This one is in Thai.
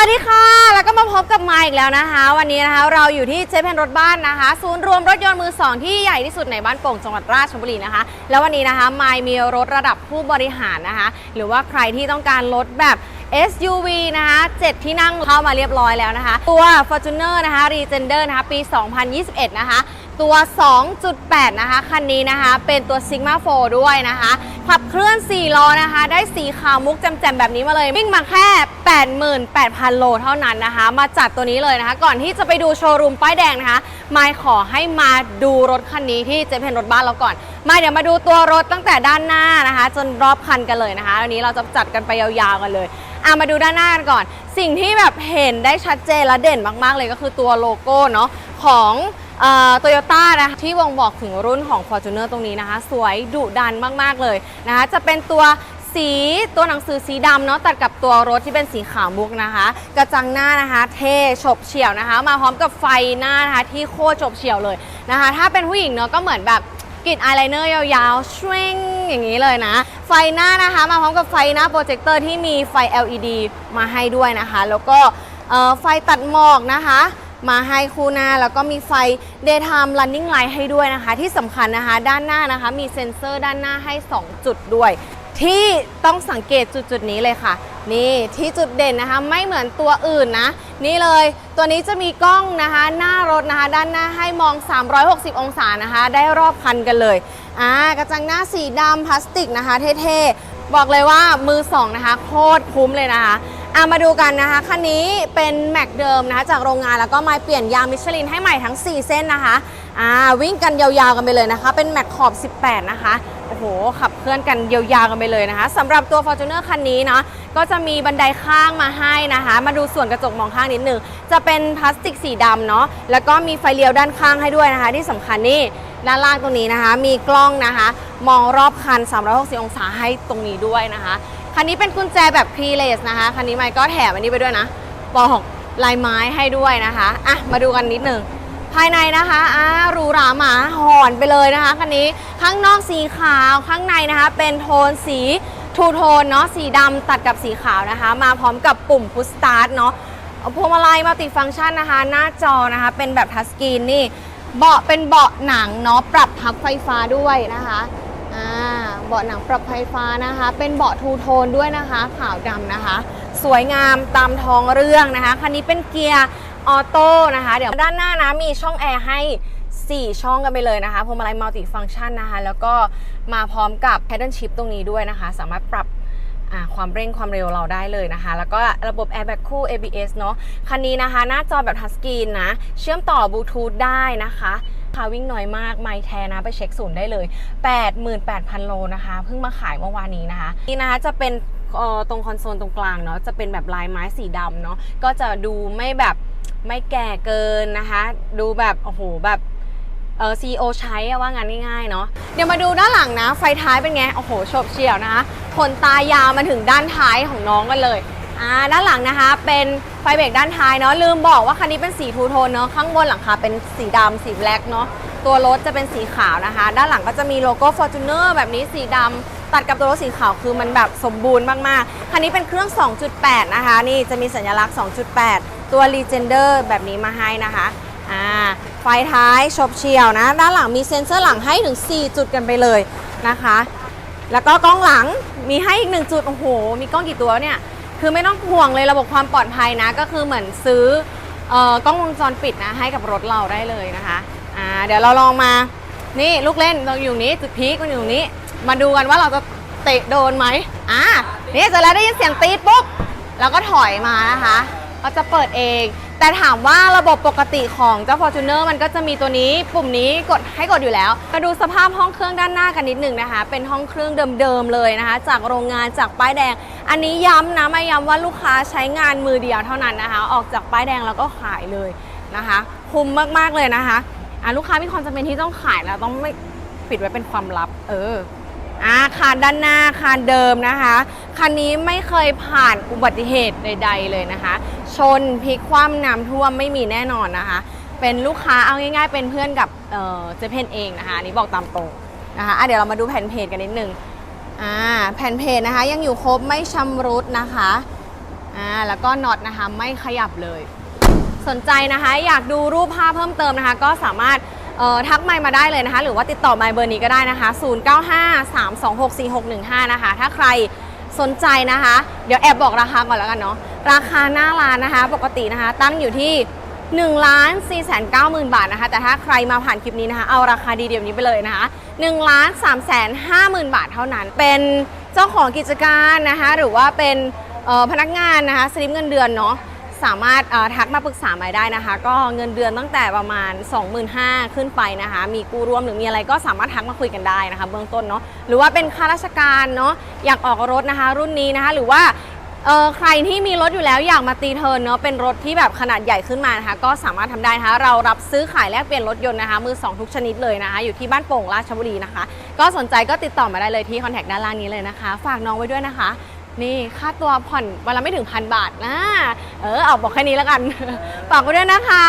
วัสดีค่ะ แล้วก็มาพบกับมาอีกแล้วนะคะ วันนี้นะคะเราอยู่ที่เจเพนรถบ้านนะคะ ศูนย์รวมรถยนต์มือสองที่ใหญ่ที่สุดในบ้านโป่งจังหวัดราชบุรีนะคะ แล้ววันนี้นะคะมายมีรถระดับผู้บริหารนะคะ หรือว่าใครที่ต้องการรถแบบ SUV นะคะ7ที่นั่งเข้ามาเรียบร้อยแล้วนะคะ ตัว Fortuner นะคะ Regender นะคะ ปี 2021 นะคะ ตัว 2.8 นะคะ คันนี้นะคะ เป็นตัว Sigma 4 ด้วยนะคะ ขับเคลื่อน 4 ล้อนะคะ ได้สีขาวมุกแจ่มๆแบบนี้มาเลย วิ่งมาแค่ 88,000 โลเท่านั้นนะคะ มาจัดตัวนี้เลยนะคะ ก่อนที่จะไปดูโชว์รูมป้ายแดงนะคะมายขอให้มาดูรถคันนี้ที่เจเพนรถบ้านเราก่อน มาเดี๋ยวมาดูตัวรถตั้งแต่ด้านหน้านะคะ จนรอบคันกันเลยนะคะวันนี้เราจะจัดกันไปยาวๆกันเลยอะมาดูด้านหน้ากันก่อน สิ่งที่แบบเห็นได้ชัดเจนและเด่นมากๆเลยก็คือตัวโลโก้เนาะของ โตโยต้านะคะที่วงบอกถึงรุ่นของ Fortuner ตรงนี้นะคะ สวยดุดันมาก ๆ เลยนะคะ จะเป็นตัวสีตัวหนังสือสีดำเนาะตัดกับตัวรถที่เป็นสีขาวมุกนะคะ กระจังหน้านะคะ เท่ฉบเฉี่ยวนะคะ มาพร้อมกับไฟหน้านะคะที่โคตรฉบเฉี่ยวเลยนะคะ ถ้าเป็นผู้หญิงเนาะก็เหมือนแบบกรีดอายไลเนอร์ยาวๆช่วงอย่างนี้เลยนะ ไฟหน้านะคะ มาพร้อมกับไฟหน้าโปรเจคเตอร์ที่มีไฟ LED มาให้ด้วยนะคะ แล้วก็ไฟตัดหมอกนะคะ มาให้คู่หน้าแล้วก็มีไฟ daytime running light ให้ด้วยนะคะ ที่สำคัญนะคะ ด้านหน้านะคะ มีเซ็นเซอร์ด้านหน้าให้ 2 จุดด้วย ที่ต้องสังเกตจุดๆนี้เลยค่ะ นี่ที่จุดเด่นนะคะไม่เหมือนตัวอื่นนะ นี่เลยตัวนี้จะมีกล้องนะคะ หน้ารถนะคะ ด้านหน้าให้มอง 360 องศานะคะ ได้รอบคันกันเลยอ่ากระจังหน้าสีดำพลาสติกนะคะ เท่ๆบอกเลยว่ามือสองนะคะ โคตรคุ้มเลยนะคะ อะมาดูกันนะคะ คันนี้เป็นแม็กเดิมนะคะจากโรงงานแล้วก็มาเปลี่ยนยางมิชลินให้ใหม่ทั้ง 4 เส้นนะคะอ่าวิ่งกันยาวๆกันไปเลยนะคะ เป็นแม็กขอบ 18 นะคะโอ้โหขับเคลื่อนกันยาวๆกันไปเลยนะคะสำหรับตัว Fortuner คันนี้เนาะก็จะมีบันไดข้างมาให้นะคะ มาดูส่วนกระจกมองข้างนิดนึงจะเป็นพลาสติกสีดำเนาะแล้วก็มีไฟเลี้ยวด้านข้างให้ด้วยนะคะ ที่สำคัญนี่ด้านล่างตรงนี้นะคะ มีกล้องนะคะ มองรอบคัน 360 องศาให้ตรงนี้ด้วยนะคะ คันนี้เป็นกุญแจแบบ keyless นะคะ คันนี้ไมค์ก็แถมอันนี้ไปด้วยนะปอกลายไม้ให้ด้วยนะคะ อะ มาดูกันนิดนึงภายในนะคะอ่าหรูหราหมาหอนไปเลยนะคะ คันนี้ ข้างนอกสีขาว ข้างในนะคะ เป็นโทนสีทูโทนเนาะ สีดำตัดกับสีขาวนะคะ มาพร้อมกับปุ่มพุชสตาร์ทเนาะเอาพวงมาลัยมัลติฟังก์ชันนะคะ หน้าจอนะคะ เป็นแบบทัชสกรีนนี่ เบาะเป็นเบาะหนังเนาะ ปรับพับไฟฟ้าด้วยนะคะ เบาะหนังปรับไฟฟ้านะคะ เป็นเบาะทูโทนด้วยนะคะขาวดำนะคะ สวยงามตามท้องเรื่องนะคะคันนี้เป็นเกียร์ออโต้นะคะ เดี๋ยวด้านหน้านะมีช่องแอร์ให้ 4 ช่องกันไปเลยนะคะพวงมาลัยมัลติฟัง c t ชันนะคะ แล้วก็มาพร้อมกับ Paddle Shift ตรงนี้ด้วยนะคะ สามารถปรับความเร่งความเร็วเราได้เลยนะคะ แล้วก็ระบบ Airbag คู่ ABS เนาะคันนี้นะคะ หน้าจอแบบทัชสกรีนนะ เชื่อมต่อบลูทูธได้นะคะ คาวิ่งน้อยมากไม่แท้นะไปเช็คศูนย์ได้เลย 88,000 โลนะคะเพิ่งมาขายเมื่อวานนี้นะคะ นี่นะคะจะเป็นตรงคอนโซลตรงกลางเนาะจะเป็นแบบลายไม้สีดำเนาะก็จะดูไม่แบบไม่แก่เกินนะคะ ดูแบบโอ้โหแบบเออซีโอใช้ว่างั้นง่ายๆเนาะเดี๋ยวมาดูด้านหลังนะ ไฟท้ายเป็นไง โอ้โหโฉบเฉี่ยวนะคะขนตายาวมาถึงด้านท้ายของน้องกันเลย อ่าด้านหลังนะคะเป็นไฟเบรกด้านท้ายเนาะลืมบอกว่าคันนี้เป็นสีทูโทนเนาะข้างบนหลังคาเป็นสีดำสีแบล็กเนาะตัวรถจะเป็นสีขาวนะคะ ด้านหลังก็จะมีโลโก้ Fortuner แบบนี้สีดำตัดกับตัวรถสีขาวคือมันแบบสมบูรณ์มากๆ คันนี้เป็นเครื่อง 2.8 นะคะ นี่จะมีสัญลักษณ์ 2.8 ตัว Legender แบบนี้มาให้นะคะอ่าไฟท้ายชบเฉียวนะ ด้านหลังมีเซ็นเซอร์หลังให้ถึง 4 จุดกันไปเลยนะคะ แล้วก็กล้องหลังมีให้อีกหนึ่งจุด โอ้โห มีกล้องกี่ตัวเนี่ย คือไม่ต้องห่วงเลยระบบความปลอดภัยนะ ก็คือเหมือนซื้ออกล้องวงจรปิดนะให้กับรถเราได้เลยนะคะอ่าเดี๋ยวเราลองมานี่ลูกเล่นเราอยู่นี้จุดพีคมันอยู่นี้ มาดูกันว่าเราจะเตะโดนไหมอ่านี่เสร็จแล้วได้ยินเสียงตีดปุ๊บเราก็ถอยมานะคะ ก็จะเปิดเอง แต่ถามว่าระบบปกติของเจ้า Fortuner มันก็จะมีตัวนี้ปุ่มนี้กดให้กดอยู่แล้ว มาดูสภาพห้องเครื่องด้านหน้ากันนิดหนึ่งนะคะ เป็นห้องเครื่องเดิมๆเลยนะคะ จากโรงงานจากป้ายแดง อันนี้ย้ำนะไมาย้ำว่าลูกค้าใช้งานมือเดียวเท่านั้นนะคะ ออกจากป้ายแดงแล้วก็ขายเลยนะคะ คุ้มมากๆเลยนะคะอะลูกค้ามีความจำเป็นที่ต้องขายแล้วต้องไม่ปิดไว้เป็นความลับ เอออ่าคานด้านหน้าคานเดิมนะคะ คันนี้ไม่เคยผ่านอุบัติเหตุใด ๆ เลยนะคะ ชนพลิกคว่ำน้ำท่วมไม่มีแน่นอนนะคะ เป็นลูกค้าเอาง่ายๆ เป็นเพื่อนกับเจเพนเองนะคะอันนี้บอกตามตรงนะคะะเดี๋ยวเรามาดูแผ่นเพจกันนิดนึงอ่าแผ่นเพจนะคะ ยังอยู่ครบไม่ชำรุดนะคะอ่าแล้วก็น็อตนะคะไม่ขยับเลย สนใจนะคะอยากดูรูปภาพเพิ่มเติมนะคะ ก็สามารถทักไมค์มาได้เลยนะคะ หรือว่าติดต่อไมค์เบอร์นี้ก็ได้นะคะ 0953264615 นะคะ ถ้าใคร สนใจนะคะ เดี๋ยวแอบบอกราคาก่อนแล้วกันเนาะราคาหน้าร้านนะคะ ปกตินะคะ ตั้งอยู่ที่1 4 9 0 0 0 0บาทนะคะ แต่ถ้าใครมาผ่านคลิปนี้นะคะ เอาราคาดีเดียวนี้ไปเลยนะคะ1 3 5 0 0 0 0บาทเท่านั้น เป็นเจ้าของกิจการนะคะ หรือว่าเป็นพนักงานนะคะสลิปเงินเดือนเนาะ สามารถทักมาปรึกษาไม้ได้นะคะ ก็เงินเดือนตั้งแต่ประมาณ 25,000 ขึ้นไปนะคะ มีกู้ร่วมหรือมีอะไรก็สามารถทักมาคุยกันได้นะคะ เบื้องต้นเนาะหรือว่าเป็นข้าราชการเนาะอยากออกรถนะคะ รุ่นนี้นะคะ หรือว่าเออใครที่มีรถอยู่แล้วอยากมาตีเทิร์นเนาะเป็นรถที่แบบขนาดใหญ่ขึ้นมานะคะ ก็สามารถทำได้นะคะ เรารับซื้อขายแลกเปลี่ยนรถยนต์นะคะ มือสองทุกชนิดเลยนะคะ อยู่ที่บ้านโป่งราชบุรีนะคะ ก็สนใจก็ติดต่อมาได้เลยที่คอนแทคด้านล่างนี้เลยนะคะ ฝากน้องไว้ด้วยนะคะ นี่ค่าตัวผ่อนวันละไม่ถึงพันบาทนะ เออเอาบอกแค่นี้แล้วกัน ฝากไว้ด้วยนะคะ